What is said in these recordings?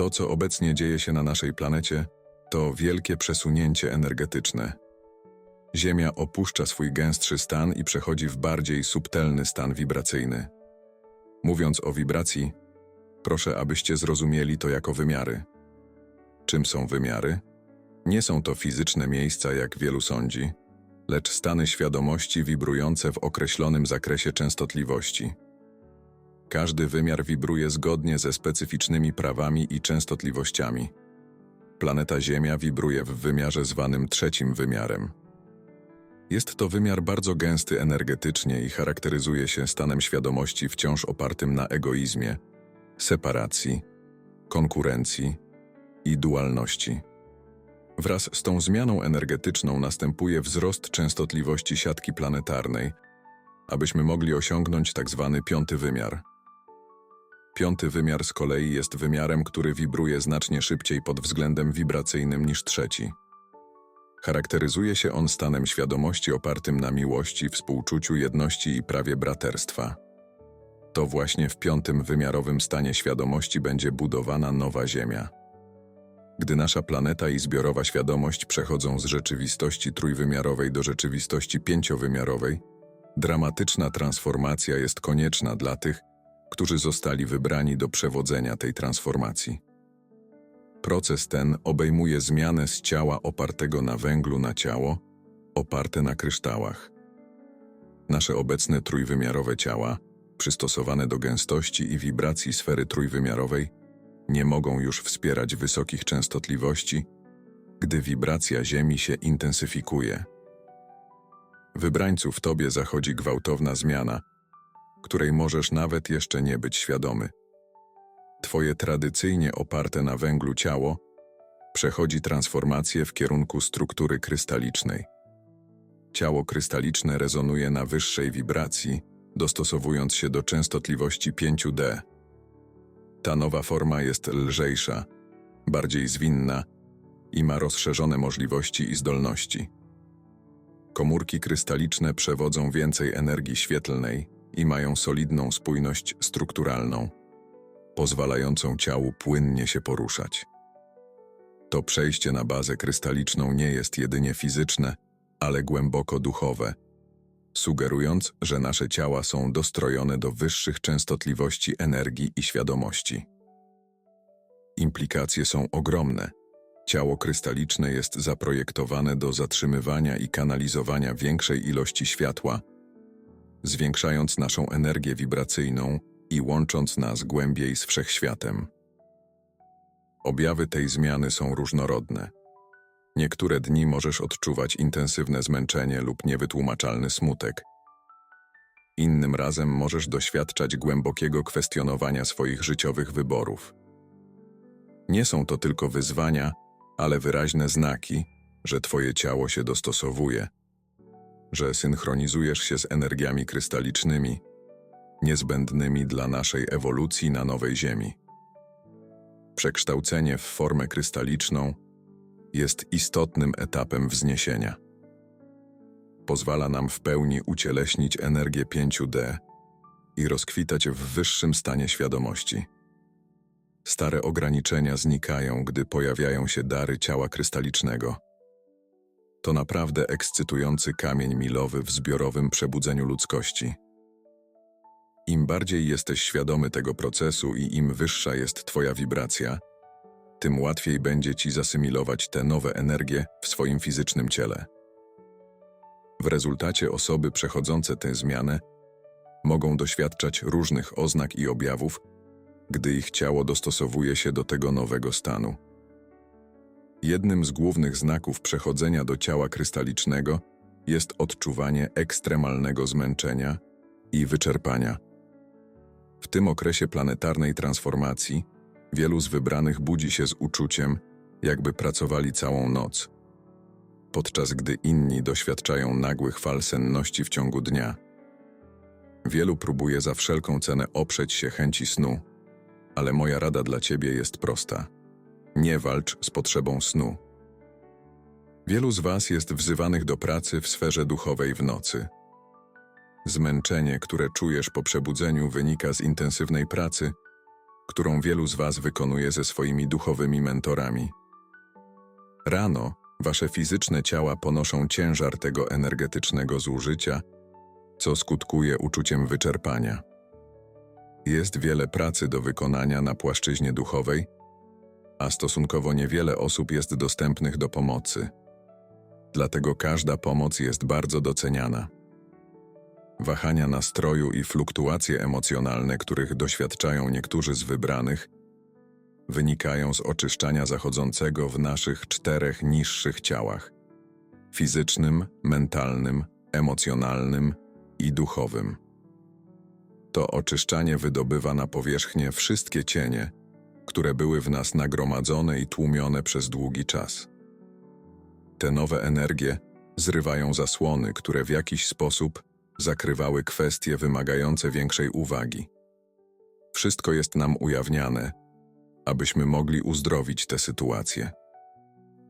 To, co obecnie dzieje się na naszej planecie, to wielkie przesunięcie energetyczne. Ziemia opuszcza swój gęstszy stan i przechodzi w bardziej subtelny stan wibracyjny. Mówiąc o wibracji, proszę, abyście zrozumieli to jako wymiary. Czym są wymiary? Nie są to fizyczne miejsca, jak wielu sądzi, lecz stany świadomości wibrujące w określonym zakresie częstotliwości. Każdy wymiar wibruje zgodnie ze specyficznymi prawami i częstotliwościami. Planeta Ziemia wibruje w wymiarze zwanym trzecim wymiarem. Jest to wymiar bardzo gęsty energetycznie i charakteryzuje się stanem świadomości wciąż opartym na egoizmie, separacji, konkurencji i dualności. Wraz z tą zmianą energetyczną następuje wzrost częstotliwości siatki planetarnej, abyśmy mogli osiągnąć tzw. piąty wymiar. Piąty wymiar z kolei jest wymiarem, który wibruje znacznie szybciej pod względem wibracyjnym niż trzeci. Charakteryzuje się on stanem świadomości opartym na miłości, współczuciu, jedności i prawie braterstwa. To właśnie w piątym wymiarowym stanie świadomości będzie budowana nowa Ziemia. Gdy nasza planeta i zbiorowa świadomość przechodzą z rzeczywistości trójwymiarowej do rzeczywistości pięciowymiarowej, dramatyczna transformacja jest konieczna dla tych, którzy zostali wybrani do przewodzenia tej transformacji. Proces ten obejmuje zmianę z ciała opartego na węglu na ciało oparte na kryształach. Nasze obecne trójwymiarowe ciała, przystosowane do gęstości i wibracji sfery trójwymiarowej, nie mogą już wspierać wysokich częstotliwości, gdy wibracja Ziemi się intensyfikuje. Wybrańcu w tobie zachodzi gwałtowna zmiana, której możesz nawet jeszcze nie być świadomy. Twoje tradycyjnie oparte na węglu ciało przechodzi transformację w kierunku struktury krystalicznej. Ciało krystaliczne rezonuje na wyższej wibracji, dostosowując się do częstotliwości 5D. Ta nowa forma jest lżejsza, bardziej zwinna i ma rozszerzone możliwości i zdolności. Komórki krystaliczne przewodzą więcej energii świetlnej i mają solidną spójność strukturalną, pozwalającą ciału płynnie się poruszać. To przejście na bazę krystaliczną nie jest jedynie fizyczne, ale głęboko duchowe, sugerując, że nasze ciała są dostrojone do wyższych częstotliwości energii i świadomości. Implikacje są ogromne. Ciało krystaliczne jest zaprojektowane do zatrzymywania i kanalizowania większej ilości światła, zwiększając naszą energię wibracyjną i łącząc nas głębiej z wszechświatem. Objawy tej zmiany są różnorodne. Niektóre dni możesz odczuwać intensywne zmęczenie lub niewytłumaczalny smutek. Innym razem możesz doświadczać głębokiego kwestionowania swoich życiowych wyborów. Nie są to tylko wyzwania, ale wyraźne znaki, że Twoje ciało się dostosowuje, że synchronizujesz się z energiami krystalicznymi, niezbędnymi dla naszej ewolucji na nowej Ziemi. Przekształcenie w formę krystaliczną jest istotnym etapem wzniesienia. Pozwala nam w pełni ucieleśnić energię 5D i rozkwitać w wyższym stanie świadomości. Stare ograniczenia znikają, gdy pojawiają się dary ciała krystalicznego. To naprawdę ekscytujący kamień milowy w zbiorowym przebudzeniu ludzkości. Im bardziej jesteś świadomy tego procesu i im wyższa jest Twoja wibracja, tym łatwiej będzie Ci zasymilować te nowe energie w swoim fizycznym ciele. W rezultacie osoby przechodzące tę zmianę mogą doświadczać różnych oznak i objawów, gdy ich ciało dostosowuje się do tego nowego stanu. Jednym z głównych znaków przechodzenia do ciała krystalicznego jest odczuwanie ekstremalnego zmęczenia i wyczerpania. W tym okresie planetarnej transformacji wielu z wybranych budzi się z uczuciem, jakby pracowali całą noc, podczas gdy inni doświadczają nagłych fal senności w ciągu dnia. Wielu próbuje za wszelką cenę oprzeć się chęci snu, ale moja rada dla ciebie jest prosta. Nie walcz z potrzebą snu. Wielu z was jest wzywanych do pracy w sferze duchowej w nocy. Zmęczenie, które czujesz po przebudzeniu, wynika z intensywnej pracy, którą wielu z Was wykonuje ze swoimi duchowymi mentorami. Rano Wasze fizyczne ciała ponoszą ciężar tego energetycznego zużycia, co skutkuje uczuciem wyczerpania. Jest wiele pracy do wykonania na płaszczyźnie duchowej, a stosunkowo niewiele osób jest dostępnych do pomocy. Dlatego każda pomoc jest bardzo doceniana. Wahania nastroju i fluktuacje emocjonalne, których doświadczają niektórzy z wybranych, wynikają z oczyszczania zachodzącego w naszych czterech niższych ciałach fizycznym, mentalnym, emocjonalnym i duchowym. To oczyszczanie wydobywa na powierzchnię wszystkie cienie, które były w nas nagromadzone i tłumione przez długi czas. Te nowe energie zrywają zasłony, które w jakiś sposób zakrywały kwestie wymagające większej uwagi. Wszystko jest nam ujawniane, abyśmy mogli uzdrowić tę sytuację.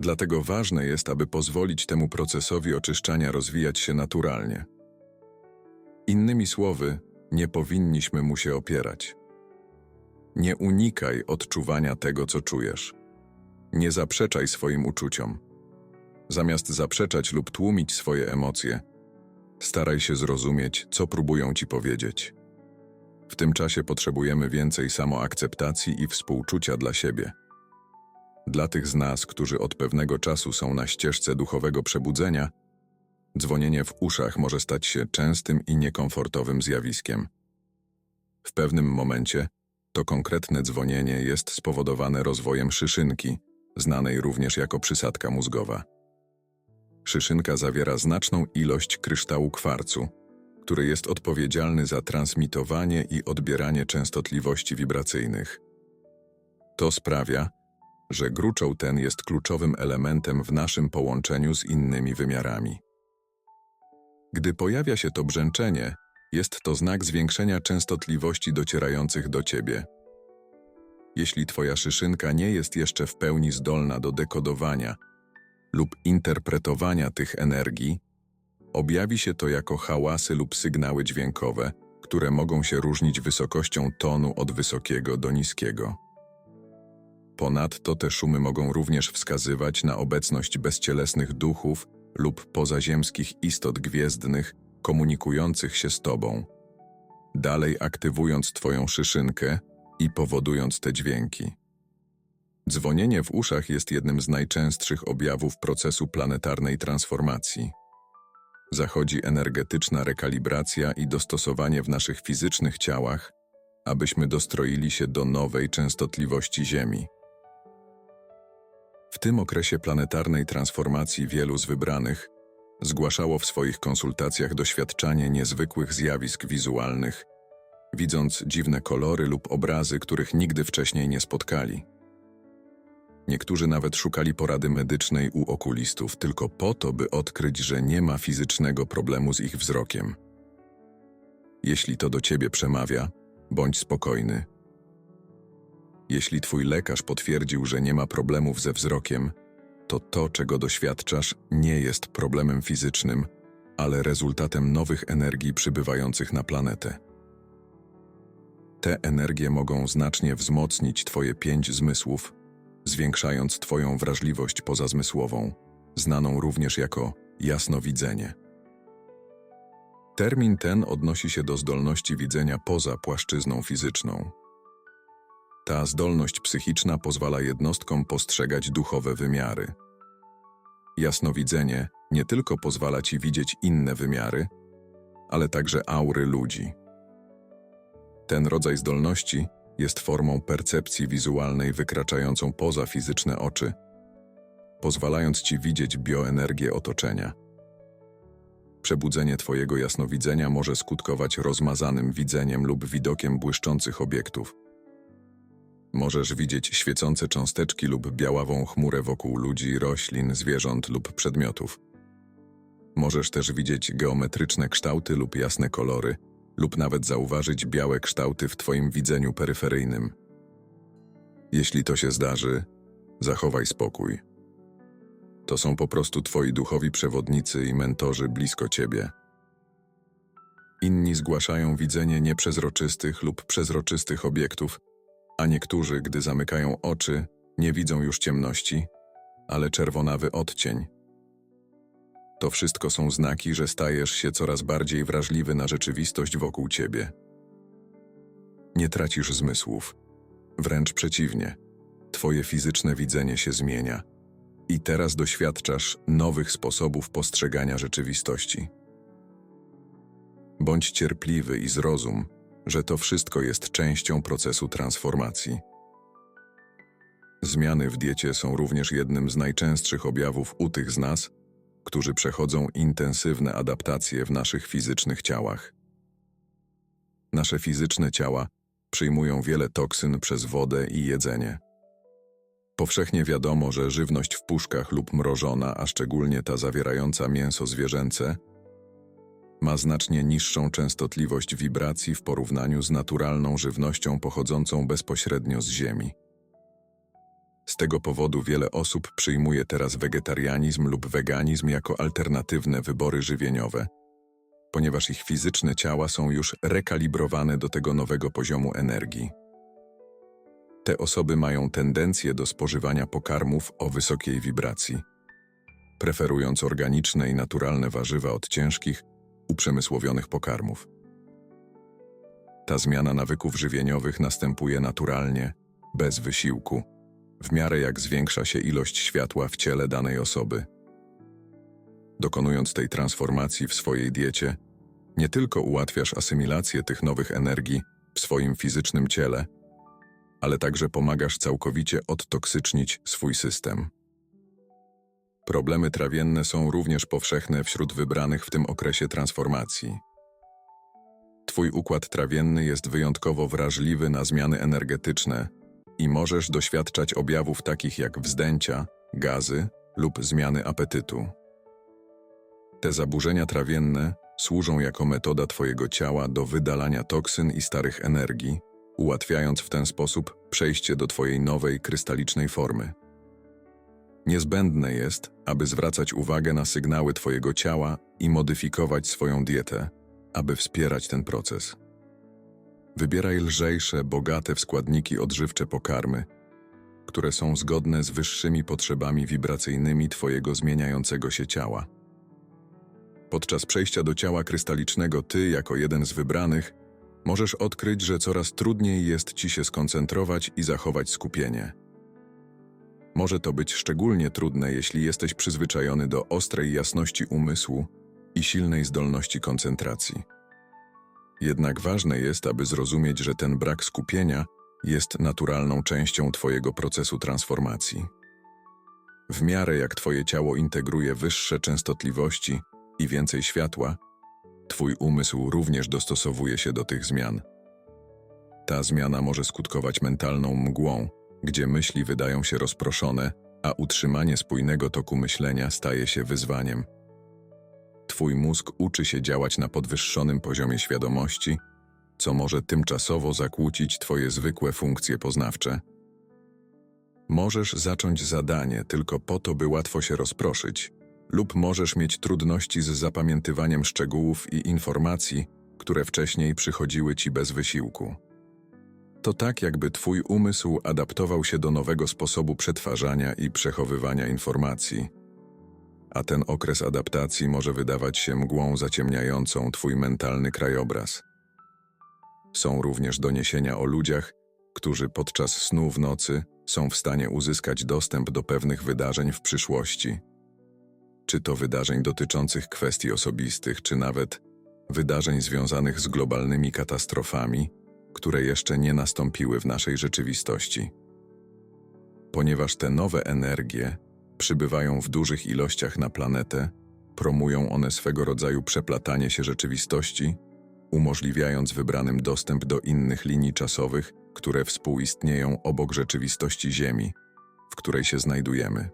Dlatego ważne jest, aby pozwolić temu procesowi oczyszczania rozwijać się naturalnie. Innymi słowy, nie powinniśmy mu się opierać. Nie unikaj odczuwania tego, co czujesz. Nie zaprzeczaj swoim uczuciom. Zamiast zaprzeczać lub tłumić swoje emocje, staraj się zrozumieć, co próbują ci powiedzieć. W tym czasie potrzebujemy więcej samoakceptacji i współczucia dla siebie. Dla tych z nas, którzy od pewnego czasu są na ścieżce duchowego przebudzenia, dzwonienie w uszach może stać się częstym i niekomfortowym zjawiskiem. W pewnym momencie to konkretne dzwonienie jest spowodowane rozwojem szyszynki, znanej również jako przysadka mózgowa. Szyszynka zawiera znaczną ilość kryształu kwarcu, który jest odpowiedzialny za transmitowanie i odbieranie częstotliwości wibracyjnych. To sprawia, że gruczoł ten jest kluczowym elementem w naszym połączeniu z innymi wymiarami. Gdy pojawia się to brzęczenie, jest to znak zwiększenia częstotliwości docierających do ciebie. Jeśli twoja szyszynka nie jest jeszcze w pełni zdolna do dekodowania lub interpretowania tych energii, objawi się to jako hałasy lub sygnały dźwiękowe, które mogą się różnić wysokością tonu od wysokiego do niskiego. Ponadto te szumy mogą również wskazywać na obecność bezcielesnych duchów lub pozaziemskich istot gwiezdnych komunikujących się z Tobą, dalej aktywując Twoją szyszynkę i powodując te dźwięki. Dzwonienie w uszach jest jednym z najczęstszych objawów procesu planetarnej transformacji. Zachodzi energetyczna rekalibracja i dostosowanie w naszych fizycznych ciałach, abyśmy dostroili się do nowej częstotliwości Ziemi. W tym okresie planetarnej transformacji wielu z wybranych zgłaszało w swoich konsultacjach doświadczanie niezwykłych zjawisk wizualnych, widząc dziwne kolory lub obrazy, których nigdy wcześniej nie spotkali. Niektórzy nawet szukali porady medycznej u okulistów tylko po to, by odkryć, że nie ma fizycznego problemu z ich wzrokiem. Jeśli to do ciebie przemawia, bądź spokojny. Jeśli twój lekarz potwierdził, że nie ma problemów ze wzrokiem, to to, czego doświadczasz, nie jest problemem fizycznym, ale rezultatem nowych energii przybywających na planetę. Te energie mogą znacznie wzmocnić Twoje pięć zmysłów, zwiększając Twoją wrażliwość pozazmysłową, znaną również jako jasnowidzenie. Termin ten odnosi się do zdolności widzenia poza płaszczyzną fizyczną. Ta zdolność psychiczna pozwala jednostkom postrzegać duchowe wymiary. Jasnowidzenie nie tylko pozwala ci widzieć inne wymiary, ale także aury ludzi. Ten rodzaj zdolności jest formą percepcji wizualnej wykraczającą poza fizyczne oczy, pozwalając ci widzieć bioenergię otoczenia. Przebudzenie Twojego jasnowidzenia może skutkować rozmazanym widzeniem lub widokiem błyszczących obiektów. Możesz widzieć świecące cząsteczki lub białawą chmurę wokół ludzi, roślin, zwierząt lub przedmiotów. Możesz też widzieć geometryczne kształty lub jasne kolory, lub nawet zauważyć białe kształty w Twoim widzeniu peryferyjnym. Jeśli to się zdarzy, zachowaj spokój. To są po prostu Twoi duchowi przewodnicy i mentorzy blisko Ciebie. Inni zgłaszają widzenie nieprzezroczystych lub przezroczystych obiektów, a niektórzy, gdy zamykają oczy, nie widzą już ciemności, ale czerwonawy odcień. To wszystko są znaki, że stajesz się coraz bardziej wrażliwy na rzeczywistość wokół ciebie. Nie tracisz zmysłów, wręcz przeciwnie. Twoje fizyczne widzenie się zmienia i teraz doświadczasz nowych sposobów postrzegania rzeczywistości. Bądź cierpliwy i zrozum, że to wszystko jest częścią procesu transformacji. Zmiany w diecie są również jednym z najczęstszych objawów u tych z nas, którzy przechodzą intensywne adaptacje w naszych fizycznych ciałach. Nasze fizyczne ciała przyjmują wiele toksyn przez wodę i jedzenie. Powszechnie wiadomo, że żywność w puszkach lub mrożona, a szczególnie ta zawierająca mięso zwierzęce, ma znacznie niższą częstotliwość wibracji w porównaniu z naturalną żywnością pochodzącą bezpośrednio z ziemi. Z tego powodu wiele osób przyjmuje teraz wegetarianizm lub weganizm jako alternatywne wybory żywieniowe, ponieważ ich fizyczne ciała są już rekalibrowane do tego nowego poziomu energii. Te osoby mają tendencję do spożywania pokarmów o wysokiej wibracji, preferując organiczne i naturalne warzywa od ciężkich, uprzemysłowionych pokarmów. Ta zmiana nawyków żywieniowych następuje naturalnie, bez wysiłku, w miarę jak zwiększa się ilość światła w ciele danej osoby. Dokonując tej transformacji w swojej diecie, nie tylko ułatwiasz asymilację tych nowych energii w swoim fizycznym ciele, ale także pomagasz całkowicie odtoksycznić swój system. Problemy trawienne są również powszechne wśród wybranych w tym okresie transformacji. Twój układ trawienny jest wyjątkowo wrażliwy na zmiany energetyczne i możesz doświadczać objawów takich jak wzdęcia, gazy lub zmiany apetytu. Te zaburzenia trawienne służą jako metoda Twojego ciała do wydalania toksyn i starych energii, ułatwiając w ten sposób przejście do Twojej nowej, krystalicznej formy. Niezbędne jest, aby zwracać uwagę na sygnały Twojego ciała i modyfikować swoją dietę, aby wspierać ten proces. Wybieraj lżejsze, bogate w składniki odżywcze pokarmy, które są zgodne z wyższymi potrzebami wibracyjnymi Twojego zmieniającego się ciała. Podczas przejścia do ciała krystalicznego Ty, jako jeden z wybranych, możesz odkryć, że coraz trudniej jest Ci się skoncentrować i zachować skupienie. Może to być szczególnie trudne, jeśli jesteś przyzwyczajony do ostrej jasności umysłu i silnej zdolności koncentracji. Jednak ważne jest, aby zrozumieć, że ten brak skupienia jest naturalną częścią Twojego procesu transformacji. W miarę jak Twoje ciało integruje wyższe częstotliwości i więcej światła, Twój umysł również dostosowuje się do tych zmian. Ta zmiana może skutkować mentalną mgłą, gdzie myśli wydają się rozproszone, a utrzymanie spójnego toku myślenia staje się wyzwaniem. Twój mózg uczy się działać na podwyższonym poziomie świadomości, co może tymczasowo zakłócić Twoje zwykłe funkcje poznawcze. Możesz zacząć zadanie tylko po to, by łatwo się rozproszyć, lub możesz mieć trudności z zapamiętywaniem szczegółów i informacji, które wcześniej przychodziły Ci bez wysiłku. To tak, jakby Twój umysł adaptował się do nowego sposobu przetwarzania i przechowywania informacji. A ten okres adaptacji może wydawać się mgłą zaciemniającą Twój mentalny krajobraz. Są również doniesienia o ludziach, którzy podczas snu w nocy są w stanie uzyskać dostęp do pewnych wydarzeń w przyszłości. Czy to wydarzeń dotyczących kwestii osobistych, czy nawet wydarzeń związanych z globalnymi katastrofami, które jeszcze nie nastąpiły w naszej rzeczywistości. Ponieważ te nowe energie przybywają w dużych ilościach na planetę, promują one swego rodzaju przeplatanie się rzeczywistości, umożliwiając wybranym dostęp do innych linii czasowych, które współistnieją obok rzeczywistości Ziemi, w której się znajdujemy.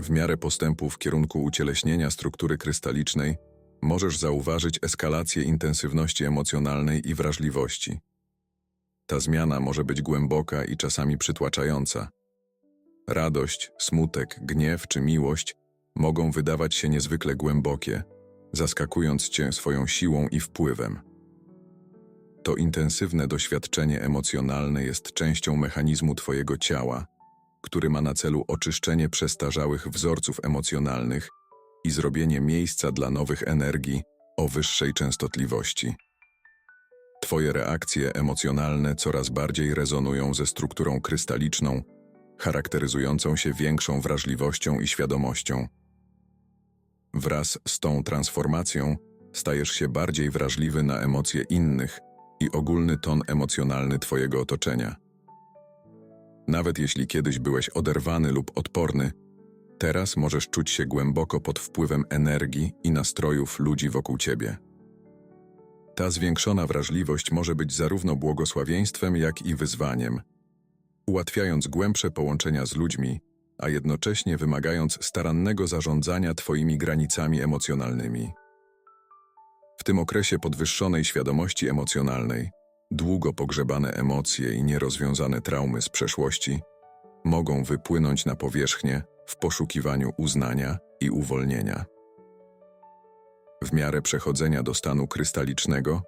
W miarę postępu w kierunku ucieleśnienia struktury krystalicznej, możesz zauważyć eskalację intensywności emocjonalnej i wrażliwości. Ta zmiana może być głęboka i czasami przytłaczająca. Radość, smutek, gniew czy miłość mogą wydawać się niezwykle głębokie, zaskakując cię swoją siłą i wpływem. To intensywne doświadczenie emocjonalne jest częścią mechanizmu Twojego ciała, który ma na celu oczyszczenie przestarzałych wzorców emocjonalnych i zrobienie miejsca dla nowych energii o wyższej częstotliwości. Twoje reakcje emocjonalne coraz bardziej rezonują ze strukturą krystaliczną, charakteryzującą się większą wrażliwością i świadomością. Wraz z tą transformacją stajesz się bardziej wrażliwy na emocje innych i ogólny ton emocjonalny Twojego otoczenia. Nawet jeśli kiedyś byłeś oderwany lub odporny, teraz możesz czuć się głęboko pod wpływem energii i nastrojów ludzi wokół Ciebie. Ta zwiększona wrażliwość może być zarówno błogosławieństwem, jak i wyzwaniem, ułatwiając głębsze połączenia z ludźmi, a jednocześnie wymagając starannego zarządzania Twoimi granicami emocjonalnymi. W tym okresie podwyższonej świadomości emocjonalnej, długo pogrzebane emocje i nierozwiązane traumy z przeszłości mogą wypłynąć na powierzchnię w poszukiwaniu uznania i uwolnienia. W miarę przechodzenia do stanu krystalicznego,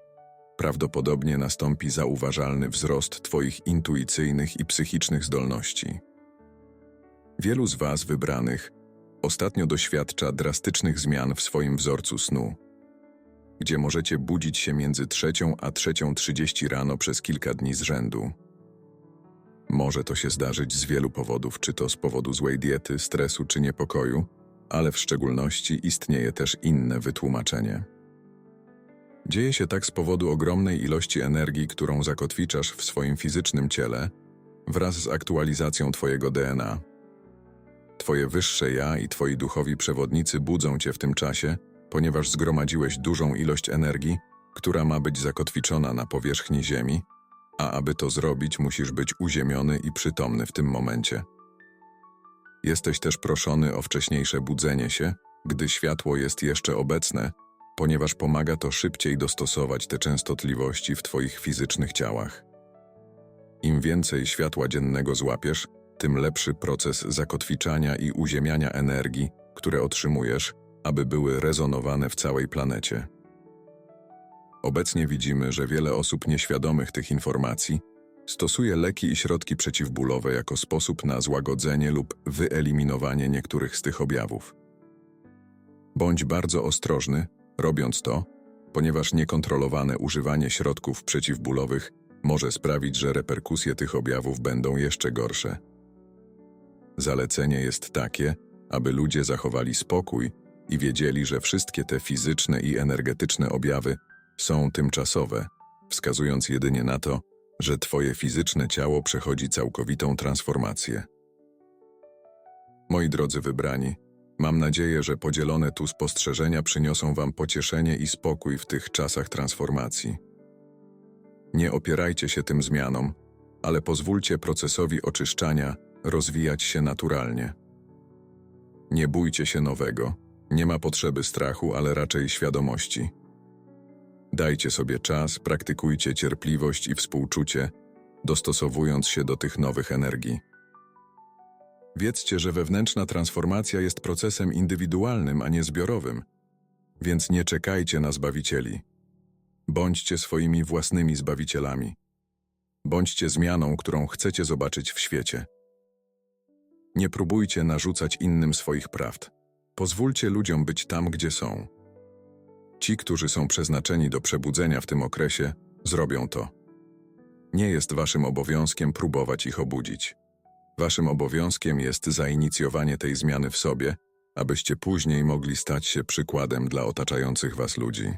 prawdopodobnie nastąpi zauważalny wzrost Twoich intuicyjnych i psychicznych zdolności. Wielu z Was wybranych ostatnio doświadcza drastycznych zmian w swoim wzorcu snu, gdzie możecie budzić się między trzecią a trzecią trzydzieści rano przez kilka dni z rzędu. Może to się zdarzyć z wielu powodów, czy to z powodu złej diety, stresu czy niepokoju, ale w szczególności istnieje też inne wytłumaczenie. Dzieje się tak z powodu ogromnej ilości energii, którą zakotwiczasz w swoim fizycznym ciele wraz z aktualizacją Twojego DNA. Twoje wyższe ja i Twoi duchowi przewodnicy budzą Cię w tym czasie, ponieważ zgromadziłeś dużą ilość energii, która ma być zakotwiczona na powierzchni Ziemi, a aby to zrobić, musisz być uziemiony i przytomny w tym momencie. Jesteś też proszony o wcześniejsze budzenie się, gdy światło jest jeszcze obecne, ponieważ pomaga to szybciej dostosować te częstotliwości w Twoich fizycznych ciałach. Im więcej światła dziennego złapiesz, tym lepszy proces zakotwiczania i uziemiania energii, które otrzymujesz, aby były rezonowane w całej planecie. Obecnie widzimy, że wiele osób nieświadomych tych informacji stosuje leki i środki przeciwbólowe jako sposób na złagodzenie lub wyeliminowanie niektórych z tych objawów. Bądź bardzo ostrożny, robiąc to, ponieważ niekontrolowane używanie środków przeciwbólowych może sprawić, że reperkusje tych objawów będą jeszcze gorsze. Zalecenie jest takie, aby ludzie zachowali spokój i wiedzieli, że wszystkie te fizyczne i energetyczne objawy są tymczasowe, wskazując jedynie na to, że Twoje fizyczne ciało przechodzi całkowitą transformację. Moi drodzy wybrani, mam nadzieję, że podzielone tu spostrzeżenia przyniosą Wam pocieszenie i spokój w tych czasach transformacji. Nie opierajcie się tym zmianom, ale pozwólcie procesowi oczyszczania rozwijać się naturalnie. Nie bójcie się nowego, nie ma potrzeby strachu, ale raczej świadomości. Dajcie sobie czas, praktykujcie cierpliwość i współczucie, dostosowując się do tych nowych energii. Wiedzcie, że wewnętrzna transformacja jest procesem indywidualnym, a nie zbiorowym, więc nie czekajcie na zbawicieli. Bądźcie swoimi własnymi zbawicielami. Bądźcie zmianą, którą chcecie zobaczyć w świecie. Nie próbujcie narzucać innym swoich prawd. Pozwólcie ludziom być tam, gdzie są. Ci, którzy są przeznaczeni do przebudzenia w tym okresie, zrobią to. Nie jest waszym obowiązkiem próbować ich obudzić. Waszym obowiązkiem jest zainicjowanie tej zmiany w sobie, abyście później mogli stać się przykładem dla otaczających was ludzi.